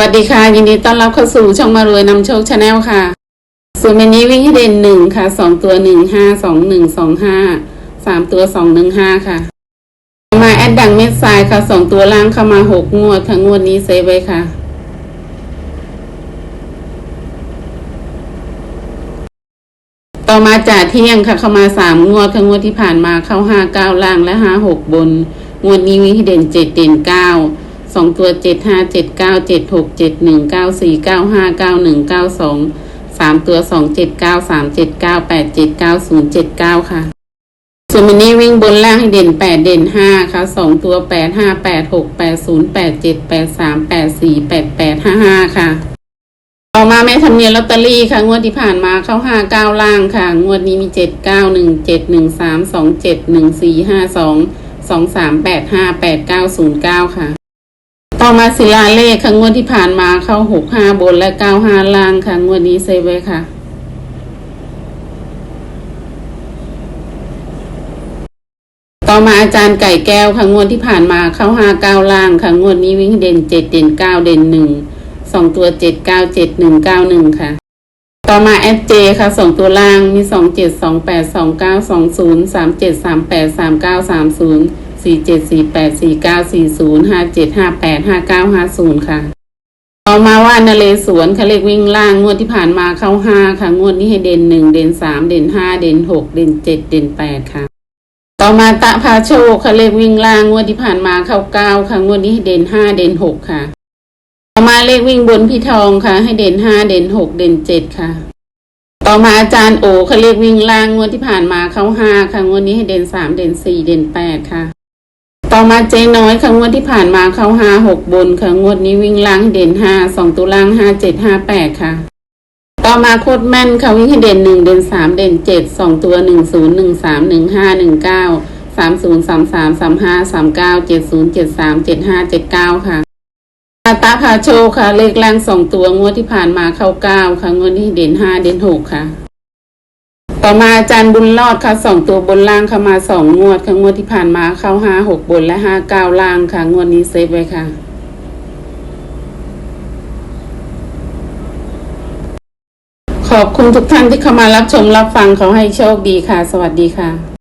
วัสดีค่ะ ยินดีต้อนรับเข้าสู่ช่องมารวยนำโชคชาแนลค่ะ ส่วนวันนี้วิ่งให้เด่นหนึ่งค่ะสองตัวหนึ่งห้าสองหนึ่งสองห้าสามตัวสองหนึ่งห้าค่ะ มาแอดดังเม็ดทรายค่ะสองตัวล่างเข้ามาหกงวดค่ะงวดนี้เซฟไว้ค่ะต่อมาจ่าเที่ยงค่ะเข้ามาสามงวดค่ะงวดที่ผ่านมาเข้าห้าเก้าล่างและห้าหกบน งวดนี้วิ่งให้เด่นเจ็ดเด่นเก้า สองตัวเจ็ดห้าเจ็ดเก้าเจ็ดหกเจ็ดหนึ่งเก้าสี่เก้าห้าเก้าหนึ่งเก้าสองสามตัวสองเจ็ดเก้าสามเจ็ดเก้าแปดเจ็ดเก้าศูนย์เจ็ดเก้าค่ะส่วนวันนี้วิ่งบนล่างให้เด่นแปดเด่นห้าค่ะสองตัวแปดห้าแปดหกแปดศูนย์แปดเจ็ดแปดสามแปดสี่แปดแปดห้าห้าค่ะต่อมาแม่ทำเนียนลอตเตอรี่ค่ะ งวดที่ผ่านมาเข้าห้าเก้าล่างค่ะ งวดนี้มีเจ็ดเก้าหนึ่งเจ็ดหนึ่งสามสองเจ็ดหนึ่งสี่ห้าสองสองสามแปดห้าแปดเก้าศูนย์เก้าค่ะ อมาศิลาเลขค่ะงวดที่ผ่านมาเข้าหกห้าบนและเก้าห้าล่างค่ะ งวดนี้เซฟไว้ค่ะ ต่อมาอาจารย์ไก่แก้วค่ะงวดที่ผ่านมาเข้าห้าเก้าล่างค่ะงวดนี้วิ่งเด่นเจ็ดเด่นเก้าเด่นหนึ่งสองตัวเจ็ดเก้าเจ็ดหนึ่งเก้าหนึ่งค่ะ ต่อมาแอดเจค่ะสองตัวล่างมีสองเจ็ดสองแปดสองเก้าสองศูนย์สามเจ็ดสามแปดสามเก้าสามศูนย์ สี่เจ็ดสี่แปดสี่เก้าสี่ศูนย์ห้าเจ็ดห้าแปดห้าเก้าห้าศูนย์ค่ะต่อมาว่านเรศวรค่ะเลขวิ่งล่างงวดที่ผ่านมาเข้าห้าค่ะ งวดนี้ให้เด่นหนึ่งเด่นสามเด่นห้าเด่นหกเด่นเจ็ดเด่นแปดค่ะ ต่อมาตะพาโชคค่ะเลขวิ่งล่างงวดที่ผ่านมาเข้าเก้าค่ะงวดนี้ให้เด่นห้าเด่นหกค่ะ ต่อมาเลขวิ่งบนพี่ทองค่ะ ให้เด่นห้าเด่นหกเด่นเจ็ดค่ะ ต่อมาอาจารย์โอค่ะเลขวิ่งล่างงวดที่ผ่านมาเข้าห้าค่ะงวดนี้ให้เด่นสามเด่นสี่เด่นแปดค่ะ ต่อมาเจ๊น้อยค่ะงวดที่ผ่านมาเข้าห้าหกบนค่ะงวดนี้วิ่งล่างเด่นห้าสองตัวล่างห้าเจ็ดห้าแปดค่ะ ต่อมาโคตรแม่นค่ะวิ่งให้เด่นหนึ่งเด่นสามเด่นเจ็ดสองตัวหนึ่งศูนย์หนึ่งสามหนึ่งห้าหนึ่งเก้าสามศูนย์สามสามสามห้าสามเก้าเจ็ดศูนย์เจ็ดสามเจ็ดห้าเจ็ดเก้าค่ะตาตาพาโชคค่ะเลขล่างสองตัวงวดที่ผ่านมาเข้าเก้าค่ะงวดนี้เด่นห้าเด่นหกค่ะ ต่อมาอาจารย์บุญรอดค่ะสองตัวบนล่างเข้ามาสองงวดค่ะงวดที่ผ่านมาเข้าห้าหกบนและห้าเก้าล่างค่ะ งวดนี้เซฟไว้ค่ะขอบคุณทุกท่านที่เข้ามารับชมรับฟังขอให้โชคดีค่ะ สวัสดีค่ะ